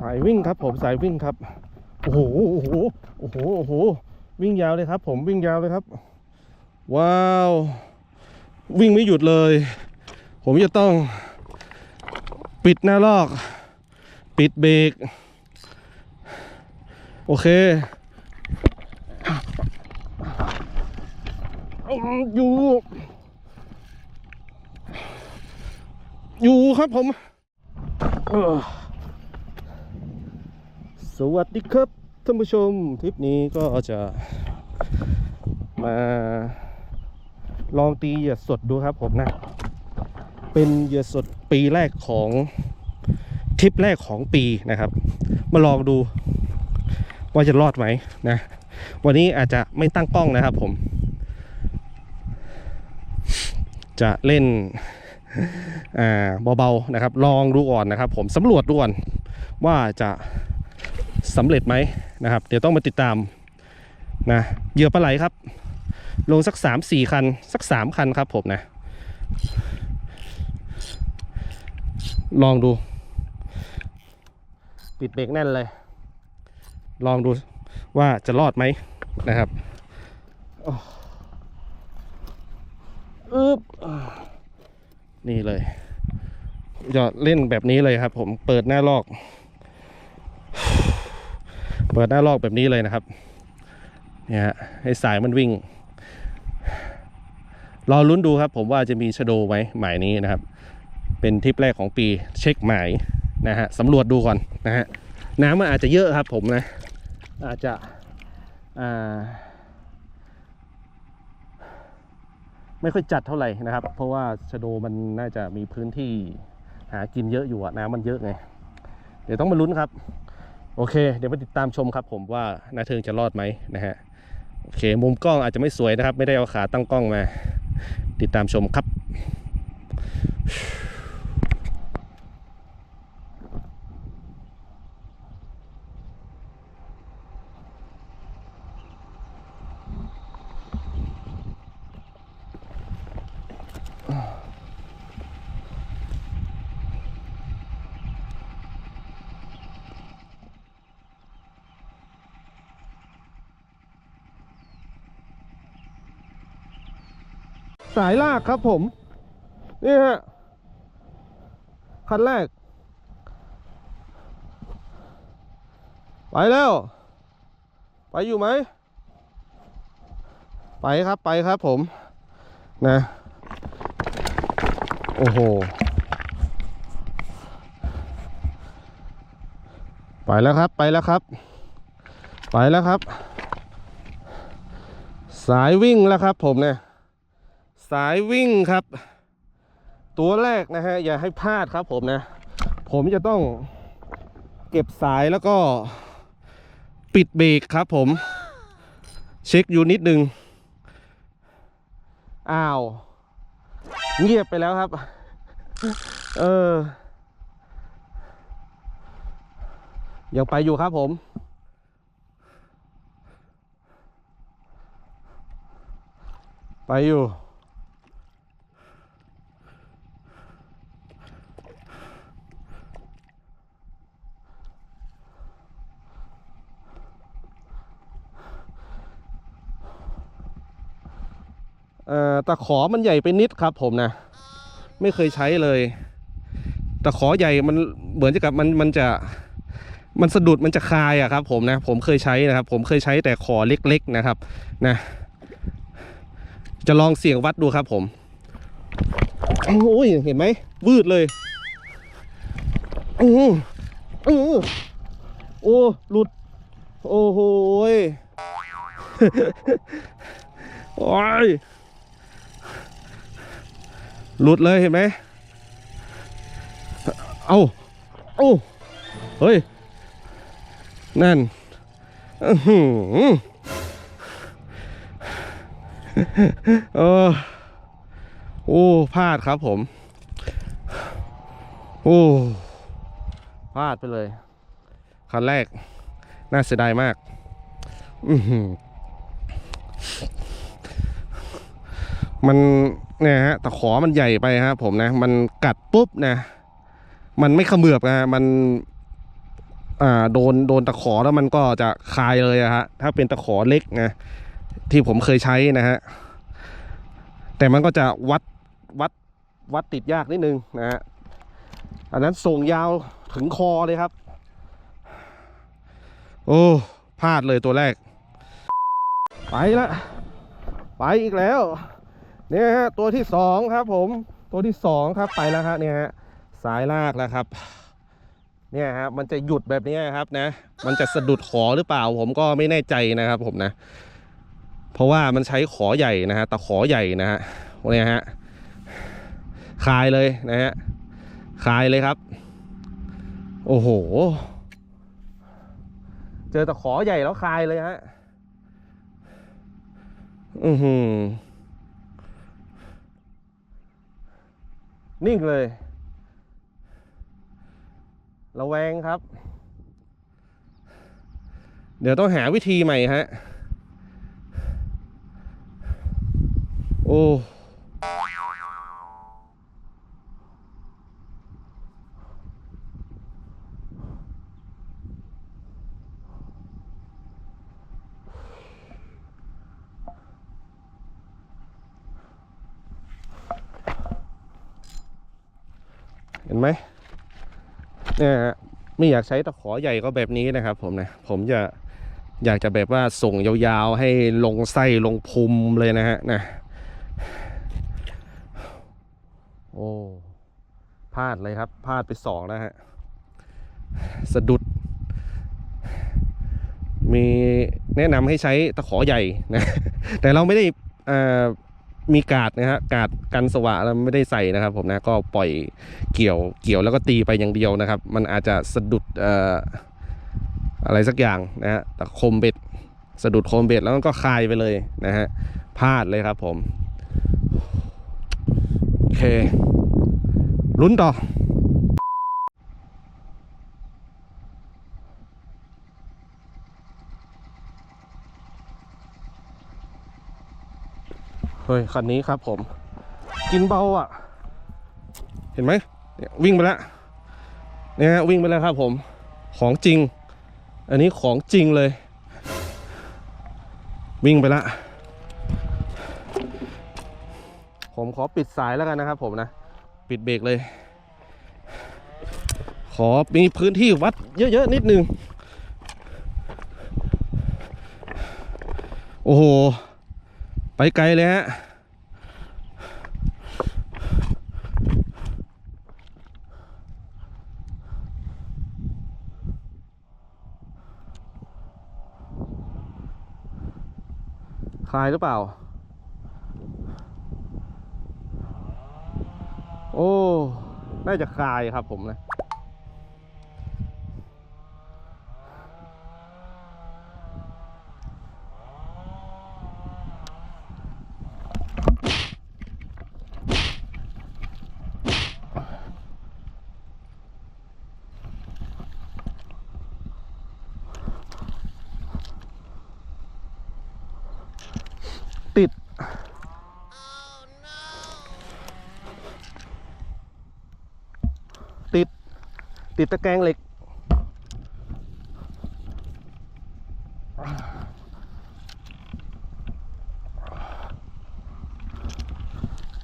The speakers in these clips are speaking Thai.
สายวิ่งครับ ผมสายวิ่งครับโอ้โหโอ้โหโอ้โหโอ้โหวิ่งยาวเลยครับ ผมวิ่งยาวเลยครับ ว้าว วิ่งไม่หยุดเลย ผมจะต้อง ปิดหน้าลอก ปิดเบรกโอเคอยู่อยู่ครับผม เออ สวัสดีครับท่านผู้ชมทริปนี้ก็จะมาลองตีเหยื่อสดดูครับผมนะ เป็นเหยื่อสดปีแรกของทริปแรกของปีนะครับ มาลองดูว่าจะรอดไหมนะ วันนี้อาจจะไม่ตั้งกล้องนะครับผม จะเล่นอ่าเบาๆนะครับ ลองดูก่อนนะครับ ผมสำรวจดูก่อนว่าจะ สำเร็จไหมนะครับ เดี๋ยวต้องมาติดตามนะเหยื่อปลาไหลครับ ลงสักสามสี่คัน สักสามคันครับผมนะ ลองดู ปิดเบรกแน่นเลย ลองดูว่าจะรอดไหมนะครับอึบนี่เลยจะเล่นแบบนี้เลยครับผมเปิดหน้าลอก เปิดหน้าลอกแบบนี้เลยนะครับเนี่ยฮะให้สายมันวิ่ง รอลุ้นดูครับ ผมว่าจะมีชโดไหมหมายนี้นะครับ เป็นทริปแรกของปีเช็คหมายนะฮะสำรวจดูก่อนนะฮะน้ำมันอาจจะเยอะครับผมนะ อาจจะไม่ค่อยจัดเท่าไหร่นะครับ เพราะว่าชโดมันน่าจะมีพื้นที่หากินเยอะอยู่อะน้ำมันเยอะไง เดี๋ยวต้องมาลุ้นครับ โอเค เดี๋ยวมาติดตามชมครับผมว่านาเทิงจะรอดไหมนะฮะโอเค มุมกล้องอาจจะไม่สวยนะครับ ไม่ได้เอาขาตั้งกล้องมา ติดตามชมครับ สายลากครับผม นี่ฮะ คันแรก ไปแล้ว ไปอยู่ไหม ไปครับไปครับผม นะ โอ้โห ไปแล้วครับไปแล้วครับ ไปแล้วครับ สายวิ่งแล้วครับผมเนี่ย สายวิ่งครับ ตัวแรกนะฮะอย่าให้พลาดครับผมนะ ผมจะต้องเก็บสายแล้วก็ปิดเบรกครับผม เช็คอยู่นิดนึง อ้าว เงียบไปแล้วครับ เออยังไปอยู่ครับผมไปอยู่ ตะขอมันใหญ่ไปนิดครับ ผมนะ ไม่เคยใช้เลย ตะขอใหญ่มันเหมือนจะกับมันมันจะมันสะดุดมันจะคายอะครับ ผมนะ ผมเคยใช้นะครับ ผมเคยใช้แต่ขอเล็กๆนะครับ นะ จะลองเสี่ยงวัดดูครับ ผมโอ้ยเห็นไหมวืดเลยอืออือโอ้หลุด โอ้โหยโอ้ย หลุดเลยเห็นไหมเอาเอาเฮ้ย นั่นอื้อหือเออโอ้พลาดครับผม โอ้พลาดไปเลย คันแรก น่าเสียดายมาก อือ มันเนี่ยฮะตะขอมันใหญ่ไปฮะผมนะ มันกัดปุ๊บนะมันไม่ขมือบนะมันอ่าโดนโดนตะขอแล้วมันก็จะคายเลยอะฮะถ้าเป็นตะขอเล็กนะที่ผมเคยใช้นะฮะแต่มันก็จะวัดวัดวัดติดยากนิดนึงนะฮะอันนั้นส่งยาวถึงคอเลยครับ โอ้พลาดเลยตัวแรก ไปละ ไปอีกแล้ว เนี่ยฮะตัวที่สองครับผมตัวที่สองครับไปแล้วครับเนี่ยฮะสายลากแล้วครับ เนี่ยครับมันจะหยุดแบบนี้ครับนะ มันจะสะดุดขอหรือเปล่า ผมก็ไม่แน่ใจนะครับ ผมนะ เพราะว่ามันใช้ขอใหญ่นะฮะตะขอใหญ่นะฮะเนี่ยฮะคลายเลยนะฮะคลายเลยครับ โอ้โห เจอตะขอใหญ่แล้วคลายเลยฮะอือหือ นิ่งเลยระแวงครับ เดี๋ยวต้องหาวิธีใหม่ฮะ โอ้ เห็นไหมเนี่ยฮะไม่อยากใช้ตะขอใหญ่ก็แบบนี้นะครับ ผมนะผมจะอยากจะแบบว่าส่งยาวๆ ให้ลงไส้ลงพุมเลยนะฮะนะโอ้พลาดเลยครับพลาดไปสองแล้วฮะสะดุด มีแนะนำให้ใช้ตะขอใหญ่นะแต่เราไม่ได้อ่า มีกาดนะฮะกาดกันสวะเราไม่ได้ใส่นะครับ ผมนะก็ปล่อยเกี่ยวเกี่ยวแล้วก็ตีไปอย่างเดียวนะครับ มันอาจจะสะดุดอะไรสักอย่างนะฮะแต่คมเบ็ดสะดุดโคมเบ็ดแล้วมันก็คายไปเลยนะฮะพลาดเลยครับผม โอเคลุ้นต่อ ฮ้ย คันนี้ครับผม กินเบาอะ เห็นไหมเนี่ยวิ่งไปแล้วเนี่ยวิ่งไปแล้วครับผม ของจริง อันนี้ของจริงเลย วิ่งไปแล้วผมขอปิดสายแล้วกันนะครับผมนะ ปิดเบรกเลย ขอมีพื้นที่วัดเยอะๆนิดนึง โอ้โห ไปไกลเลยฮะคลายหรือเปล่า โอ้ น่าจะคลายครับผมนะ ติดตะแกรงเหล็ก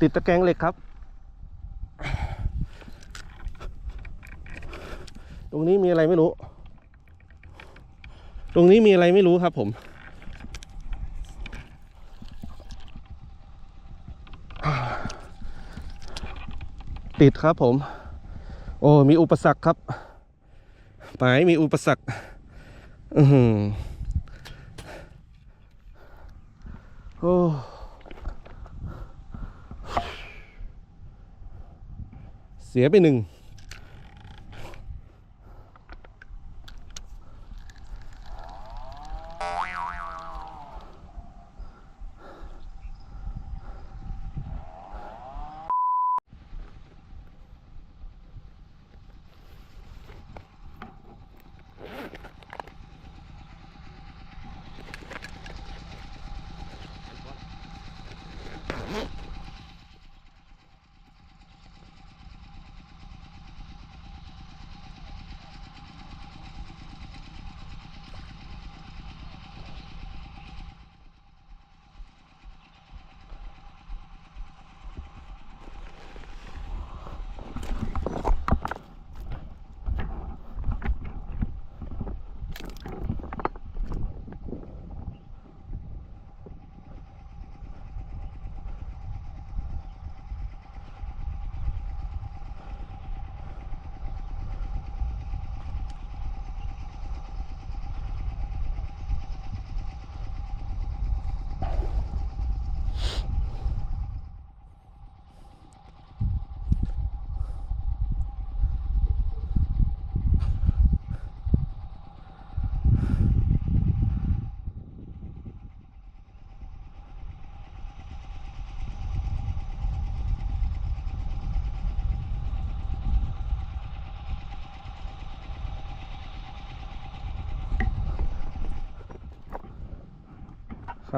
ติดตะแกรงเหล็กครับ ตรงนี้มีอะไรไม่รู้ ตรงนี้มีอะไรไม่รู้ครับผมติดครับผม โอ้มีอุปสรรคครับหมายมีอุปสรรคอือหือโอ้เสียไปหนึ่ง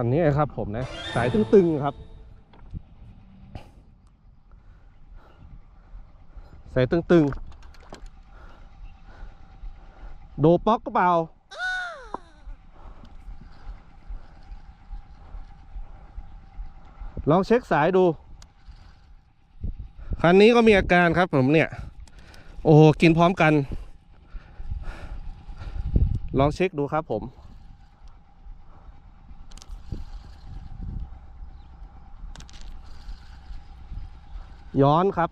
คันนี้ครับผมนะ สายตึงๆครับ สายตึงๆ โดป๊อกก็เปล่าลองเช็คสายดู คันนี้ก็มีอาการครับผมเนี่ย โอ้กินพร้อมกัน ลองเช็คดูครับผม ย้อนครับ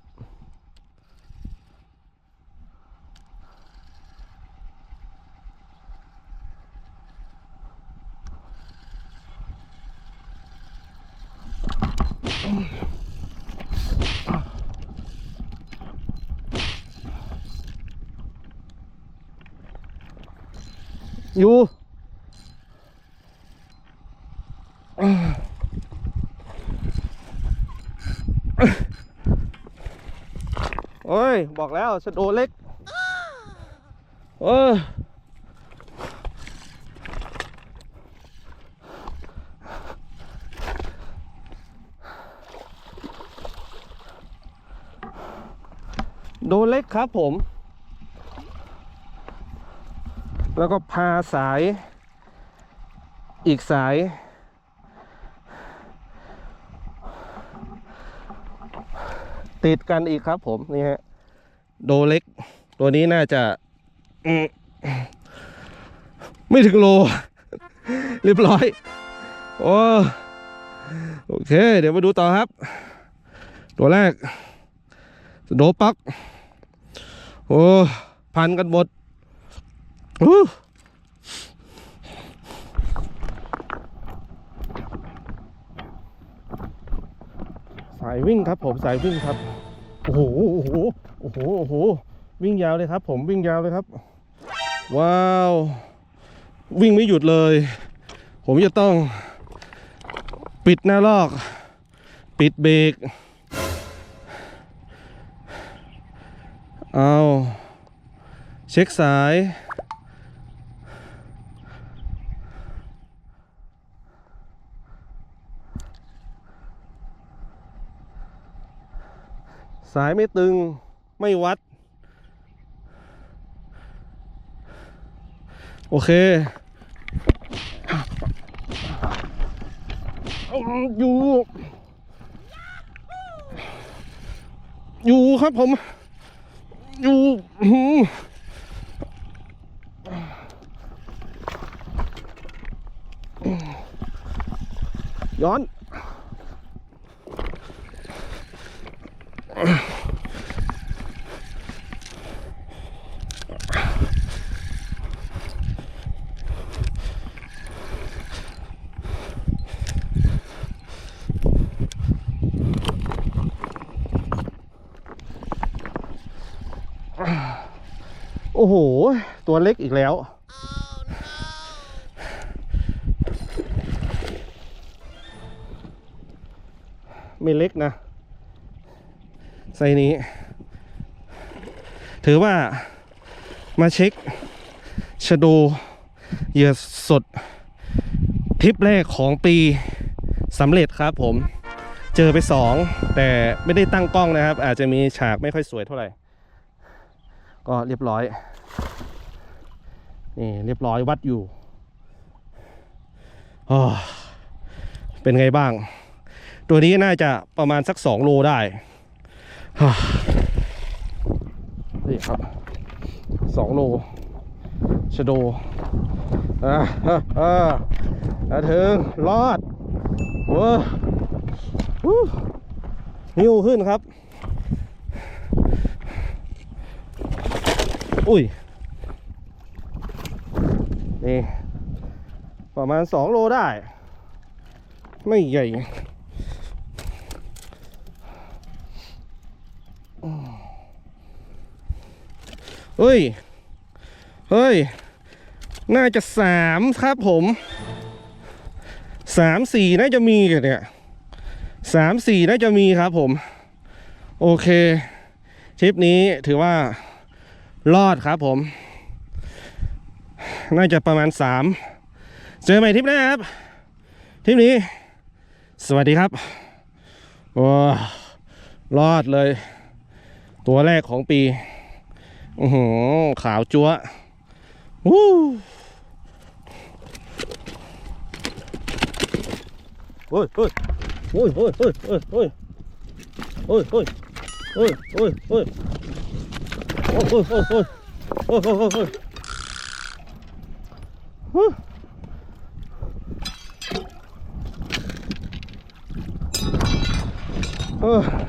อยู่ โอ้ย บอกแล้วชะโดเล็กเออโดเล็กครับผม แล้วก็พาสาย อีกสาย ติดกันอีกครับผมนี่ฮะโดเล็ก ตัวนี้น่าจะอืมไม่ถึงโล เรียบร้อย โอ้โอเค เดี๋ยวมาดูต่อครับ ตัวแรกโดปัก โอ้ พันกันหมดอู้ายวิ่งครับ ผมสายวิ่งครับโอ้โหโอ้โหโอ้โหโอ้โหวิ่งยาวเลยครับ ผมวิ่งยาวเลยครับ ว้าว วิ่งไม่หยุดเลย ผมจะต้อง ปิดหน้าลอก ปิดเบรกเอาเช็คสาย สายไม่ตึงไม่วัด โอเคอยู่ อยู่ครับผม อยู่หือย้อน โอ้โห ตัวเล็กอีกแล้ว ไม่เล็กนะไซนี้ ถือว่ามาเช็คชะโดเหยื่อสดทริปแรกของปีสำเร็จครับผมเจอไปสองแต่ไม่ได้ตั้งกล้องนะครับ อาจจะมีฉากไม่ค่อยสวยเท่าไหร่ ก็เรียบร้อย นี่เรียบร้อยวัดอยู่เป็นไงบ้าง ตัวนี้น่าจะประมาณสักสองโลได้นี่ครับสองโลชโดอ่าอ่าถึงรอดเว้อหิ้วขึ้นครับ อุ้ย นี่ประมาณสองโลได้ ไม่ใหญ่เฮ้ย เฮ้ย น่าจะสามครับผมสามสี่น่าจะมีกันเนี่ยสามสี่น่าจะมีครับผม โอเคทริปนี้ถือว่ารอดครับผม น่าจะประมาณ 3 เจอใหม่ทริปหน้ครับทริปนี้ สวัสดีครับโอ้รอดเลย ตัวแรกของปีโอ้โหขาวจัววู้โอ้ยโอ้ยโอ้ยโอ้ยโอ้ยโอ้ยโอ้ยโอ้ยโอ้ยโอ้ยโอ้ยโอ้ยโอ้ยโอ้ยโอ้ย Woo! Oh.